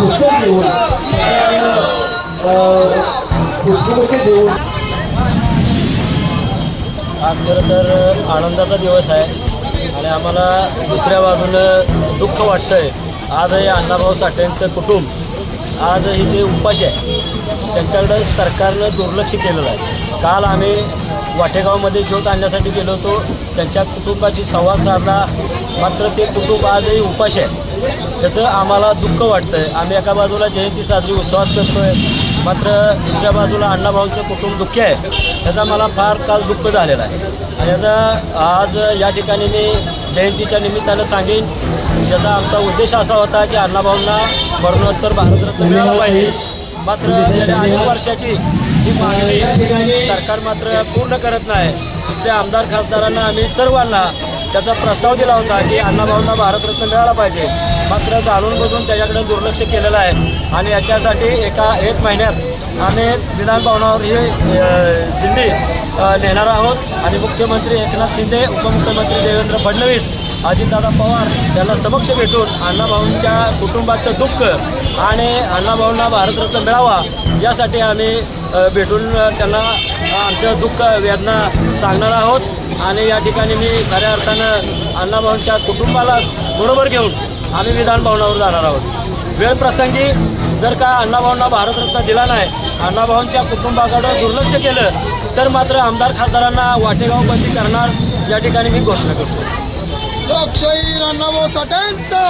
आणि पुस्तक देऊन पुस्तकं देऊन आज खरं तर आनंदाचा दिवस आहे. आणि आम्हाला दुसऱ्या बाजूनं दुःख वाटतंय. आजही अण्णाभाऊ साठेंचं कुटुंब आज हे ते उपाशी आहे त्यांच्याकडं सरकारनं दुर्लक्ष केलेलं आहे. काल आम्ही वाटेगावमध्ये ज्योत आणण्यासाठी गेलो होतो. त्यांच्या कुटुंबाची संवाद साधला. मात्र ते कुटुंब आजही उपाशी आहे. त्याचं आम्हाला दुःख वाटतंय. आम्ही एका बाजूला जयंती साजरी उत्सवात करतोय. मात्र दुसऱ्या बाजूला अण्णाभाऊंचं कुटुंब दुःखी आहे. त्याचा मला फार काल दुःख झालेला आहे. आणि याचा आज या ठिकाणी मी जयंतीच्या निमित्तानं सांगेन याचा आमचा उद्देश असा होता की अण्णाभाऊंना मरणोत्तर भारतरत्न मिळाला पाहिजे. मात्र गेल्या अनेक वर्षाची ही मागणी सरकार मात्र पूर्ण करत नाही. तिथल्या आमदार खासदारांना आम्ही सर्वांना त्याचा प्रस्ताव दिला होता की अण्णाभाऊंना भारतरत्न मिळाला पाहिजे. मात्र जाणून बसून त्याच्याकडे दुर्लक्ष केलेलं आहे. आणि याच्यासाठी एका एक महिन्यात आम्ही विधान भवनावर ही दिल्ली नेणार आहोत. आणि मुख्यमंत्री एकनाथ शिंदे उपमुख्यमंत्री देवेंद्र फडणवीस अजितदादा पवार यांना समक्ष भेटून अण्णाभाऊंच्या कुटुंबाचं दुःख आणि अण्णाभाऊंना भारतरत्न मिळावा यासाठी आम्ही भेटून त्यांना आमचं दुःख वेदना सांगणार आहोत. आणि या ठिकाणी मी खऱ्या अर्थानं अण्णाभाऊंच्या कुटुंबाला बरोबर घेऊन आम्ही विधान भवनावर जाणार आहोत. वेळ प्रसंगी जर का अण्णाभाऊंना भारतरत्न दिला नाही अण्णाभाऊंच्या कुटुंबाकडं दुर्लक्ष केलं तर मात्र आमदार खासदारांना वाटेगाव बंदी करणार या ठिकाणी मी घोषणा करतो. लोकशाही अण्णाभाऊ साठेंचा.